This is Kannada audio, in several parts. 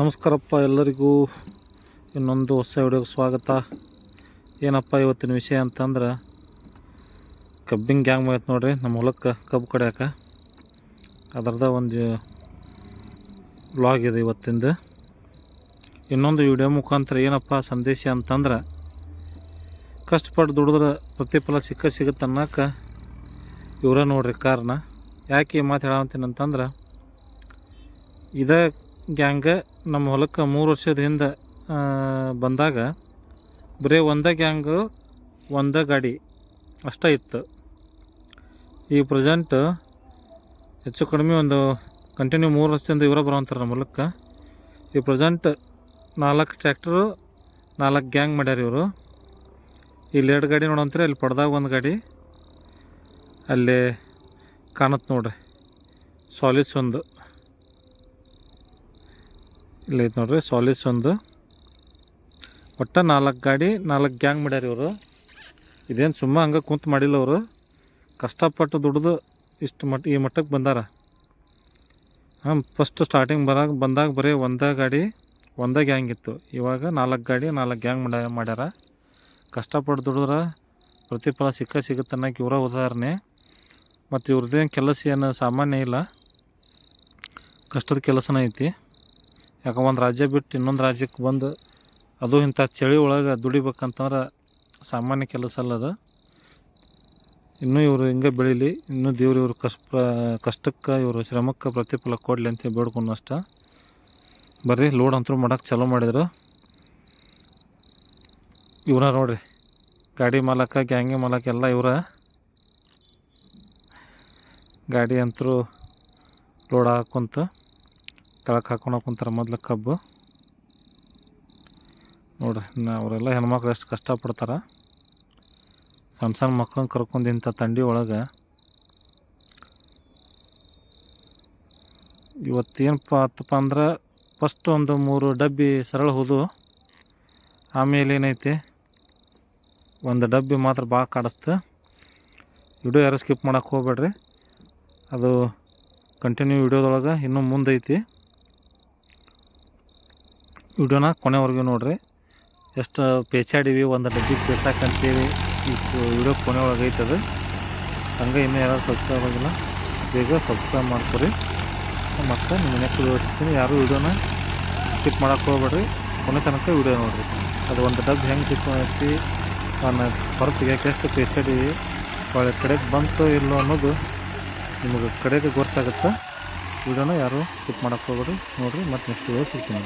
ನಮಸ್ಕಾರಪ್ಪ ಎಲ್ಲರಿಗೂ. ಇನ್ನೊಂದು ಹೊಸ ವಿಡಿಯೋಗೆ ಸ್ವಾಗತ. ಏನಪ್ಪ ಇವತ್ತಿನ ವಿಷಯ ಅಂತಂದ್ರೆ ಕಬ್ಬಿಂಗ್ ಗ್ಯಾಂಗ್ ಆಗೈತೆ ನೋಡ್ರಿ, ನಮ್ಮ ಹೊಲಕ್ಕೆ ಕಬ್ಬು ಕಡಿಯಾಕ. ಅದರದ ಒಂದು ವ್ಲಾಗ್ ಇದೆ ಇವತ್ತಿಂದ. ಇನ್ನೊಂದು ವಿಡಿಯೋ ಮುಖಾಂತರ ಏನಪ್ಪ ಸಂದೇಶ ಅಂತಂದ್ರೆ, ಕಷ್ಟಪಟ್ಟು ದುಡಿದ್ರೆ ಪ್ರತಿಫಲ ಸಿಕ್ಕ ಸಿಗುತ್ತೆ ಅನ್ನೋಕೆ ಇವರೇ ನೋಡ್ರಿ ಕಾರಣ. ಯಾಕೆ ಮಾತು ಹೇಳಂತೀನಿ ಅಂತಂದ್ರೆ, ಇದೇ ಗ್ಯಾಂಗ ನಮ್ಮ ಹೊಲಕ್ಕೆ ಮೂರು ವರ್ಷದ ಹಿಂದೆ ಬಂದಾಗ ಬರೀ ಒಂದೇ ಗ್ಯಾಂಗು, ಒಂದೇ ಗಾಡಿ ಅಷ್ಟೇ ಇತ್ತು. ಈ ಪ್ರೆಸೆಂಟ್ ಹೆಚ್ಚು ಕಡಿಮೆ ಒಂದು ಕಂಟಿನ್ಯೂ ಮೂರು ವರ್ಷದಿಂದ ಇವರ ಬರೋಂತಾರೆ ನಮ್ಮ ಹೊಲಕ್ಕೆ. ಈ ಪ್ರೆಸೆಂಟ್ ನಾಲ್ಕು ಟ್ರ್ಯಾಕ್ಟರು ನಾಲ್ಕು ಗ್ಯಾಂಗ್ ಮಾಡ್ಯಾರ ಇವರು. ಇಲ್ಲಿ ಎರಡು ಗಾಡಿ ನೋಡಂತಾರೆ ಇಲ್ಲಿ ಪಡ್ದಾಗ ಒಂದು ಗಾಡಿ, ಅಲ್ಲಿ ಕಾಣುತ್ತೆ ನೋಡ್ರಿ. ಸಾಲಿಸ್ ಒಂದು. ಇಲ್ಲಿ ಐತೆ ನೋಡ್ರಿ ಸಾಲಿಸ್ ಒಂದು. ಒಟ್ಟು ನಾಲ್ಕು ಗಾಡಿ, ನಾಲ್ಕು ಗ್ಯಾಂಗ್ ಮಾಡ್ಯಾರ ಇವರು. ಇದೇನು ಸುಮ್ಮ ಹಂಗೆ ಕುಂತು ಮಾಡಿಲ್ಲ ಅವರು. ಕಷ್ಟಪಟ್ಟು ದುಡ್ದು ಇಷ್ಟು ಮಟ್ಟ ಈ ಮಟ್ಟಕ್ಕೆ ಬಂದಾರ. ಹಾಂ ಫಸ್ಟ್ ಸ್ಟಾರ್ಟಿಂಗ್ ಬರಾಗ ಬಂದಾಗ ಬರೀ ಒಂದೇ ಗಾಡಿ, ಒಂದೇ ಗ್ಯಾಂಗ್ ಇತ್ತು. ಇವಾಗ ನಾಲ್ಕು ಗಾಡಿ, ನಾಲ್ಕು ಗ್ಯಾಂಗ್ ಮಾಡ ಮಾಡ್ಯಾರ. ಕಷ್ಟಪಟ್ಟು ದುಡಿದ್ರೆ ಪ್ರತಿಫಲ ಸಿಕ್ಕ ಸಿಗುತ್ತೆ ಅನ್ನೋಕೆ ಇವರ ಉದಾಹರಣೆ. ಮತ್ತು ಇವ್ರದ್ದೇನು ಕೆಲಸ ಏನು ಸಾಮಾನ್ಯ ಇಲ್ಲ. ಕಷ್ಟದ ಕೆಲಸನ ಐತಿ. ಯಾಕೆ ಒಂದು ರಾಜ್ಯ ಬಿಟ್ಟು ಇನ್ನೊಂದು ರಾಜ್ಯಕ್ಕೆ ಬಂದು ಅದು ಇಂಥ ಚಳಿ ಒಳಗೆ ದುಡಿಬೇಕಂತಂದ್ರೆ ಸಾಮಾನ್ಯ ಕೆಲಸ ಅಲ್ಲ ಅದು. ಇನ್ನೂ ಇವರು ಹಿಂಗೆ ಬೆಳೀಲಿ, ಇನ್ನೂ ದೇವ್ರು ಇವರು ಕಷ್ಟ ಕಷ್ಟಕ್ಕೆ ಇವರು ಶ್ರಮಕ್ಕೆ ಪ್ರತಿಫಲ ಕೊಡಲಿ ಅಂತ ಬೇಡ್ಕೊಂಡು ಅಷ್ಟ. ಬರ್ರಿ ಲೋಡ್ ಅಂತೂ ಮಾಡೋಕೆ ಚಾಲೂ ಮಾಡಿದ್ರು. ಇವರ ನೋಡ್ರಿ, ಗಾಡಿ ಮಾಲಕ, ಗ್ಯಾಂಗಿ ಮಾಲಕ ಎಲ್ಲ ಇವರ. ಗಾಡಿ ಅಂತರೂ ಲೋಡ್ ಹಾಕೊಂತ ಕೆಳಕ್ಕೆ ಹಾಕೊಂಡು ಕುಂತಾರೆ ಮೊದ್ಲು ಕಬ್ಬು. ನೋಡ್ರಿ ನಾ ಅವರೆಲ್ಲ ಹೆಣ್ಮಕ್ಳು ಎಷ್ಟು ಕಷ್ಟಪಡ್ತಾರೆ. ಸಣ್ಣ ಸಣ್ಣ ಮಕ್ಳನ್ನ ಕರ್ಕೊಂಡು ಇಂಥ ತಂಡಿ ಒಳಗೆ. ಇವತ್ತೇನಪ್ಪ ಆತಪ್ಪ ಅಂದ್ರೆ ಫಸ್ಟ್ ಒಂದು ಮೂರು ಡಬ್ಬಿ ಸರಳ ಹೋದು. ಆಮೇಲೆ ಏನೈತಿ, ಒಂದು ಡಬ್ಬಿ ಮಾತ್ರ ಭಾಳ ಕಾಡಿಸ್ತು. ವಿಡಿಯೋ ಯಾರು ಸ್ಕಿಪ್ ಮಾಡೋಕೆ ಹೋಗ್ಬೇಡ್ರಿ. ಅದು ಕಂಟಿನ್ಯೂ ವಿಡಿಯೋದೊಳಗೆ ಇನ್ನೂ ಮುಂದೈತಿ. ವಿಡಿಯೋನ ಕೊನೆವರೆಗೂ ನೋಡಿರಿ. ಎಷ್ಟು ಪೇಚಾಡಿವಿ, ಒಂದು ಡಬ್ಬಿ ಪೇಸಾಕಂತೀವಿ, ಈ ವಿಡಿಯೋ ಕೊನೆ ಒಳಗೆ ಐತದ. ಹಂಗೆ ಇನ್ನೂ ಯಾರು ಸಬ್ಸ್ಕ್ರೈಬ್ ಆಗಿಲ್ಲ, ಬೇಗ ಸಬ್ಸ್ಕ್ರೈಬ್ ಮಾಡ್ಕೊರಿ. ಮತ್ತು ನಿಮ್ಮ ನೆಕ್ಸ್ಟ್ ವಿಡಿಯೋ ಯಾರು ವಿಡಿಯೋನ ಸ್ಕಿಪ್ ಮಾಡೋಕೆ ಹೋಗ್ಬೇಡ್ರಿ. ಕೊನೆ ತನಕ ವಿಡಿಯೋ ನೋಡಿರಿ. ಅದು ಒಂದು ಡಬ್ಬಿ ಹೆಂಗೆ ಸಿಕ್ಕೈತಿ ನಾನು ಹೊರ ತೆಗಿಯೋಕೆ ಎಷ್ಟು ಪೇಚಾಡೀವಿ, ಒಳ್ಳೆ ಕಡೆಗೆ ಬಂತು ಇಲ್ಲೋ ಅನ್ನೋದು ನಿಮಗೆ ಕಡೆಗೆ ಗೊತ್ತಾಗುತ್ತೆ. ವಿಡಿಯೋನ ಯಾರು ಸ್ಕಿಪ್ ಮಾಡೋಕೆ ಹೋಗ್ಬೇಡ್ರಿ. ನೋಡಿರಿ, ಮತ್ತು ನೆಕ್ಸ್ಟ್ ವಿಡಿಯೋ ಸಿಗ್ತೀನಿ.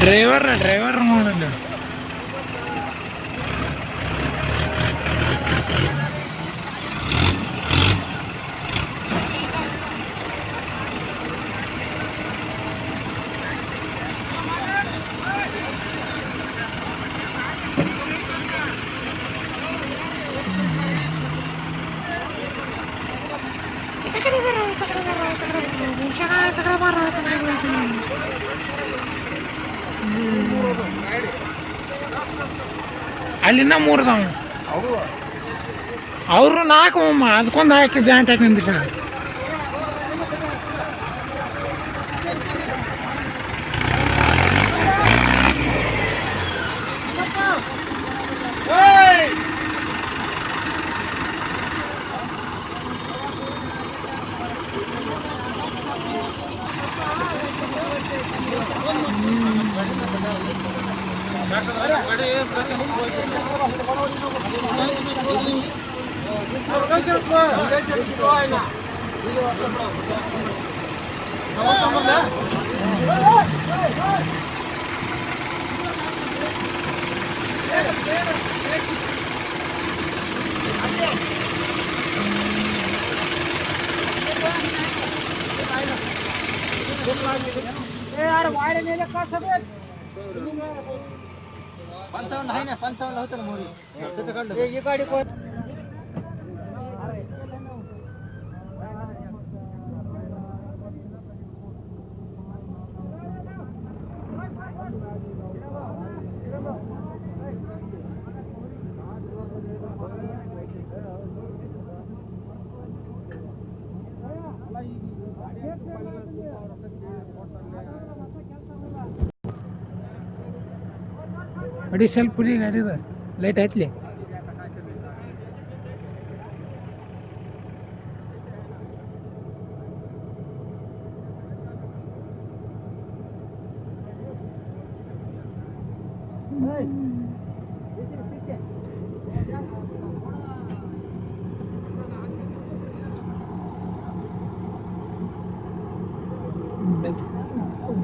ഡ്രൈവറിനെ ഡ്രൈവറിനെ ಅಲ್ಲಿಂದ ಮೂರ್ದವ. ಅವರು ನಾಲ್ಕು ಅದಕ್ಕೊಂದು ಹಾಕಿ ಜಾಯಿಂಟ್ ಹಾಕಿ ನಿಂದಿರ್ತಾರೆ એ યાર વાયર ને કાઢ સબે पंचावन्न आहे ना पंचावन्न होतं ना मोरी त्याचं काढलं गाडी ಅಡಿ ಸ್ವಲ್ಪ ಪುಡಿ ಗಾಡಿದ ಲೈಟ್ ಐತ್ಲಿ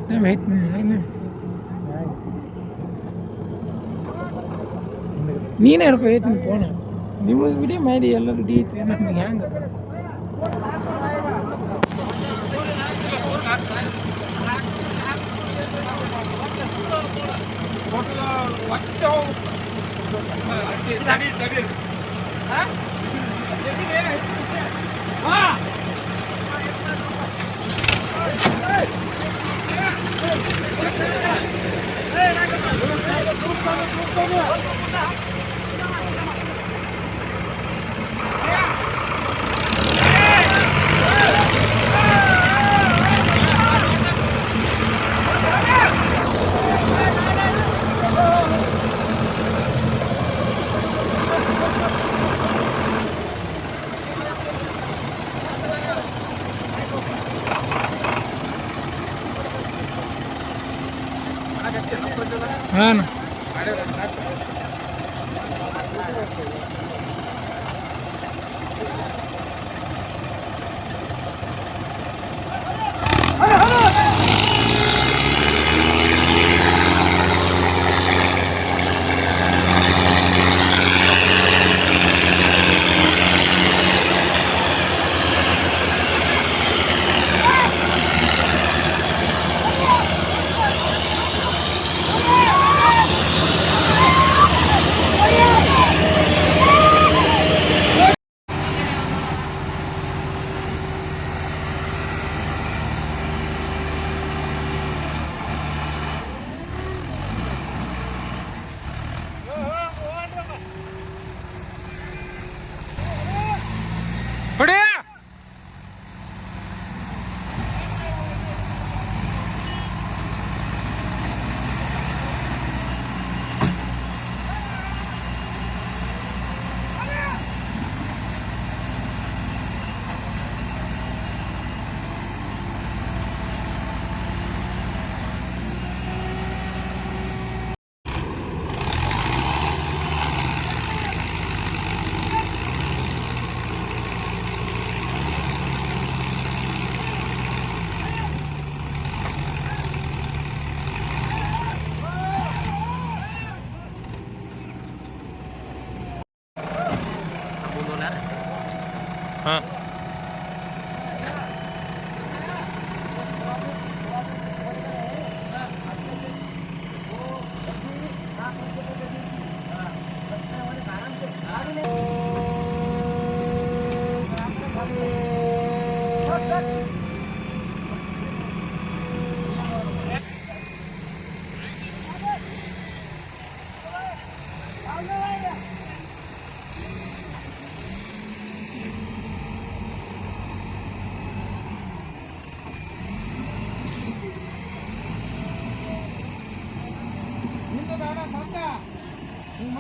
Nem heet nem ನೀನೇ ಹಿಡ್ಕೊ ಹೇಳ್ತೀನಿ ಫೋನ್ ನಿಮಗೆ ವಿಡಿಯೋ ಮಾಡಿ ಎಲ್ಲರೂ ಡಿ ಐತಿ ನಮ್ಗೆ ಹೆಂಗೆ है ना?